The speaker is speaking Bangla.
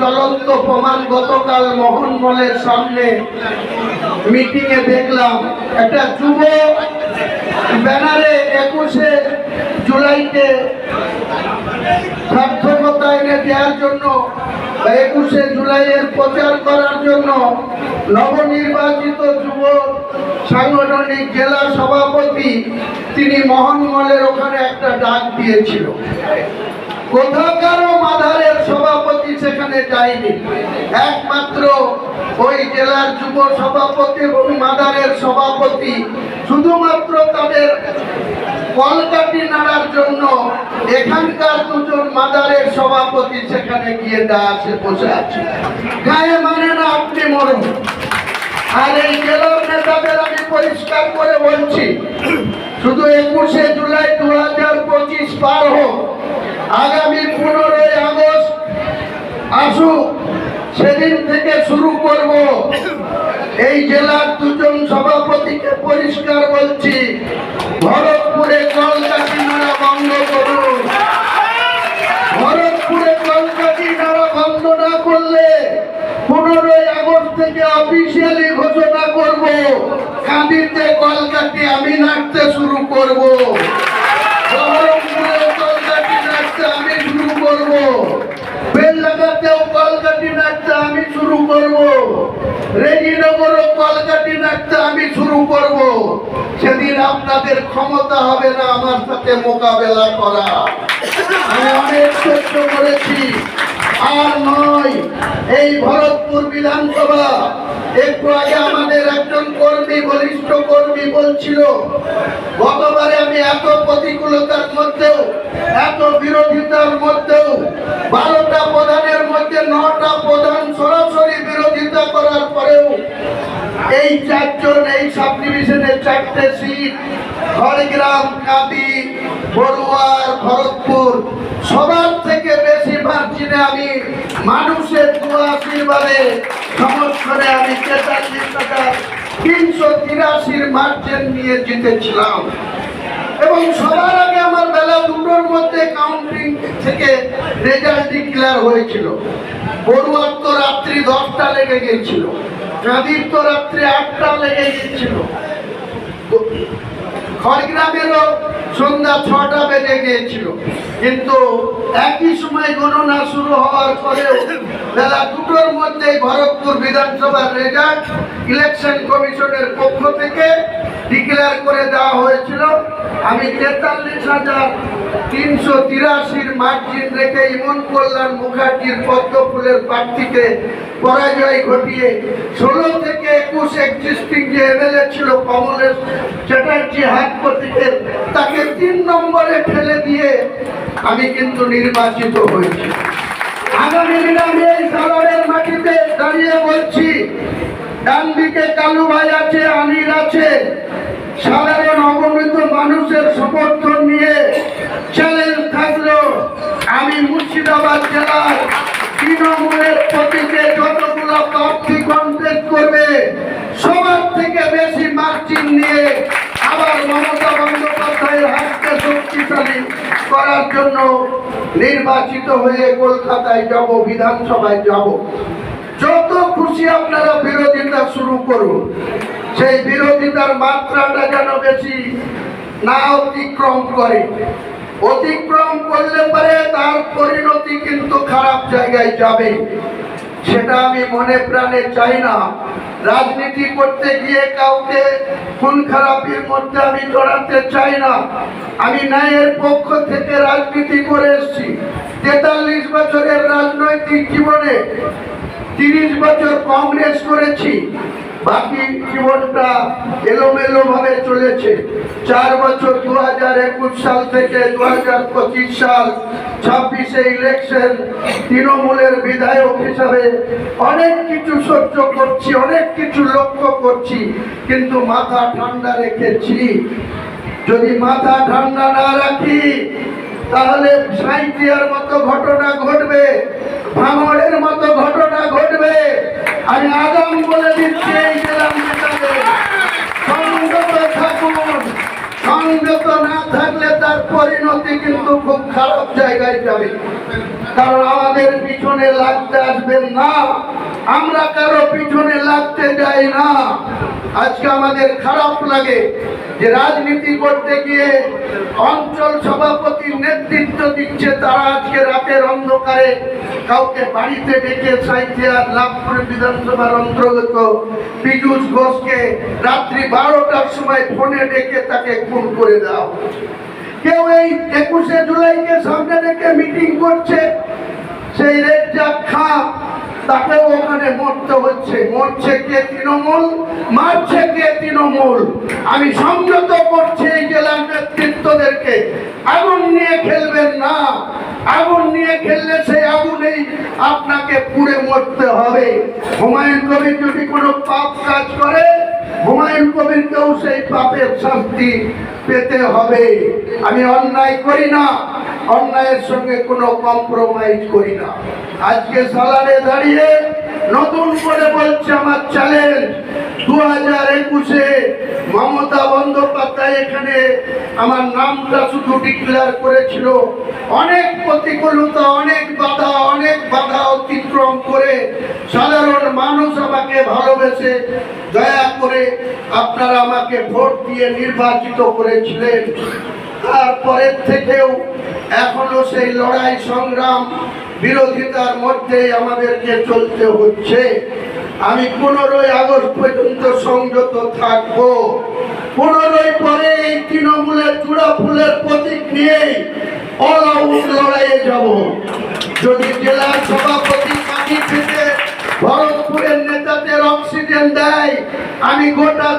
জ্বলন্ত প্রমাণ গতকাল মোহনমলের সামনে মিটিং এ দেখলাম, একটা যুব ব্যানারে একুশে জুলাইকে সার্থকতা এনে দেওয়ার জন্য একুশে জুলাইয়ের প্রচার করার জন্য নবনির্বাচিত যুব সাংগঠনিক জেলা সভাপতি তিনি মোহনমলের ওখানে একটা ডাক দিয়েছিল। কোথাকারও মাধারের সেখানে যায়নি। একমাত্র ওই জেলার যুব সভাপতি এবং মাদারের সভাপতি। শুধুমাত্র তাদের কলকাটি নাড়ার জন্য এখানকার দুজন মাদারের সভাপতি সেখানে গিয়ে দাঁড়াচ্ছে বসে আছে। গায়ে মানে না আপনি মরুন। আর এই জেলার নেতাদের আমি পরিষ্কার করে বলছি, শুধু একুশে জুলাই দু হাজার পঁচিশ পার হোক, আগামী পনেরোই আগস্ট আসুক সেদিন থেকে শুরু করব। এই জেলার দুজন সভাপতিকে পরিষ্কার বলছি, ভরতপুরে কলকাতি নাড়া বন্ধ করুন। ভরতপুরে কলকাতি নাড়া বন্ধ না করলে পনেরোই আগস্ট থেকে অফিসিয়ালি ঘোষণা করব, কাঁদিতে কলকাতি আমি নাচতে শুরু করব। কলকাতি আমি শুরু করব বেললাগাতেও কলকাতি নাচতে আমি শুরু করব রেজিনগরও কলকাতি নাচতে আমি শুরু করব। সেদিন আপনাদের ক্ষমতা হবে না আমার সাথে মোকাবেলা করা। আমি করেছি, আর নয়, এই ভরতপুর বিধানসভা, একটু আগে আমাদের একজন কর্মী, বলিষ্ঠ কর্মী বলছিল, গতবারে আমি এত প্রতিকূলতার মধ্যেও, এত বিরোধিতার মধ্যেও চারজন এই সাব ডিভিশনের চারটে সিট খড়গ্রাম কাঁদি, বড়ুয়ার, ভরতপুর। সবার থেকে বেশি মার্জিনে আমি মানুষের দোয়া আশীর্বাদে সমর্থনে আমি তেতাল্লিশ টাকা তিনশো তিরাশির মার্জিন নিয়ে জিতেছিলাম। এবং সবার আগে আমার বেলা দুটোর মধ্যে কাউন্টিং থেকে রেজাল্ট ডিক্লেয়ার হয়েছিল। বড়ুয়ার তো রাত্রি দশটা লেগে গিয়েছিল। কাঁদির তো রাত্রে আটটা লেগে গিয়েছিল। খড়গ্রামেরও সন্ধ্যা ছটা বেজে গিয়েছিল। কিন্তু একই সময় গণনা শুরু হওয়ার পরেও বেলা দুটোর মধ্যে ভরতপুর বিধানসভার রেজাল্ট ইলেকশন কমিশনের পক্ষ থেকে ডিক্লেয়ার করে দেওয়া হয়েছিল। আমি তেতাল্লিশ হাজার তিনশো তিরাশির মার্জিন রেখে ইমন কল্যাণ মুখার্জির পদ্ম ফুলের প্রার্থীকে পরাজয় ঘটিয়ে ষোলো থেকে একুশ এক্সিস্টিং যে এমএলএ ছিল কমলেশ চ্যাটার্জি হাত প্রতীকের। তাকে তিন নম্বরে ফেলে দিয়ে আমি কিন্তু নির্বাচিত হয়েছি। আগামী দিনে আমি এই সালারের মাটিতে দাঁড়িয়ে বলছি ডান দিকে কালু ভাই আছে, আনিল আছে। সাধারণ অবনীত মানুষের সমর্থন নিয়ে চ্যালেঞ্জ থাকল। আমি মুর্শিদাবাদ জেলার তৃণমূলের প্রতীকে যতগুলো প্রার্থী কন্টেস্ট করবে, সবার থেকে বেশি মার্জিন নিয়ে আবার মমতা শক্তিশালী করার জন্য নির্বাচিত হয়ে কলকাতায় যাব, বিধানসভায় যাব। যত খুশি আপনারা বিরোধিতা শুরু করুন। সেই বিরোধিতার মাত্রাটা যেন বেশি না অতিক্রম করে। অতিক্রম করলে পরে তার পরিণতি কিন্তু খারাপ জায়গায় যাবে। সেটা আমি মনে প্রাণে চাই না। রাজনীতি করতে গিয়ে কাউকে খুন খারাপির মধ্যে আমি জড়াতে চাই না। আমি ন্যায়ের পক্ষ থেকে রাজনীতি করে এসেছি। তেতাল্লিশ বছরের রাজনৈতিক জীবনে তিরিশ বছর কংগ্রেস করেছি। বাকি জীবনটা এলোমেলো ভাবে চলেছে। চার বছর দু হাজার একুশ সাল থেকে দু হাজার পঁচিশ সাল ছাব্বিশে ইলেকশন তৃণমূলের বিধায়ক হিসাবে অনেক কিছু সহ্য করছি, অনেক কিছু লক্ষ্য করছি, কিন্তু মাথা ঠান্ডা রেখেছি। যদি মাথা ঠান্ডা না রাখি, তাহলে সাঁইতিয়ার মতো ঘটনা ঘটবে। ঘটবে আমি আগাম বলে দিচ্ছি, এই গেলাম সংযত থাকুন। সংযত না থাকলে তার পরিণতি কিন্তু খুব খারাপ জায়গায় যাবে। কারণ আমাদের পিছনে লাগতে আসবেন না। আমরা কারও পিছনে লাগতে যাই না। আজকে আমাদের খারাপ লাগে যে রাজনীতি করতে গিয়ে অঞ্চল সভাপতির নেতৃত্ব দিচ্ছে, তারা আজকে রাতের অন্ধকারে কাউকে বাড়িতে ডেকে সাইথিয়ার লাভপুর বিধানসভার অন্তর্গত পীযুষ ঘোষকে রাত্রি বারোটার সময় ফোনে ডেকে তাকে খুন করে দাও কেউ এই একুশে জুলাইকে সামনে রেখে মিটিং করছে, সেই রেজ্জাক খা তাকেও ওখানে মরতে হচ্ছে মরছে কে তৃণমূল? মারছে কে তৃণমূল? আমি সংযত করছি এই জেলার নেতৃত্বদেরকে। আগুন নিয়ে খেলবেন না। আগুন নিয়ে খেললে সেই আগুনেই আপনাকে পুড়ে মরতে হবে। হুমায়ুন কবির যদি কোনো পাপ কাজ করে হুমায়ুন কবিরকেও সেই পাপের শাস্তি পেতে হবে। আমি অন্যায় করি না, অন্যায়ের সঙ্গে কোনো কম্প্রোমাইজ করি না। আজকে সালারে দাঁড়িয়ে নতুন করে বলছে আমার চ্যালেঞ্জ দু হাজার একুশে মমতা বন্দ্যোপাধ্যায় এখানে আমার নামটা শুধু ডিক্লেয়ার করেছিল। অনেক প্রতিকূলতা, অনেক বাধা অনেক বাধা অতিক্রম করে সাধারণ মানুষ আমাকে ভালোবেসে দয়া আপনারা আমাকে ভোট দিয়ে নির্বাচিত করেছিলেন। তারপরের থেকেও এখনও সেই লড়াই সংগ্রাম বিরোধিতার মধ্যে আমাদেরকে চলতে হচ্ছে। আমি পনেরোই আগস্ট পর্যন্ত সংযত থাকব। পনেরোই পরে এই তৃণমূলের চূড়া ফুলের প্রতীক নিয়েই অল আউট লড়াইয়ে যাব। যদি জেলার সভাপতি থেকে ভরতপুরের নেতাদের অক্সিজেন দেয়। আমি গোটা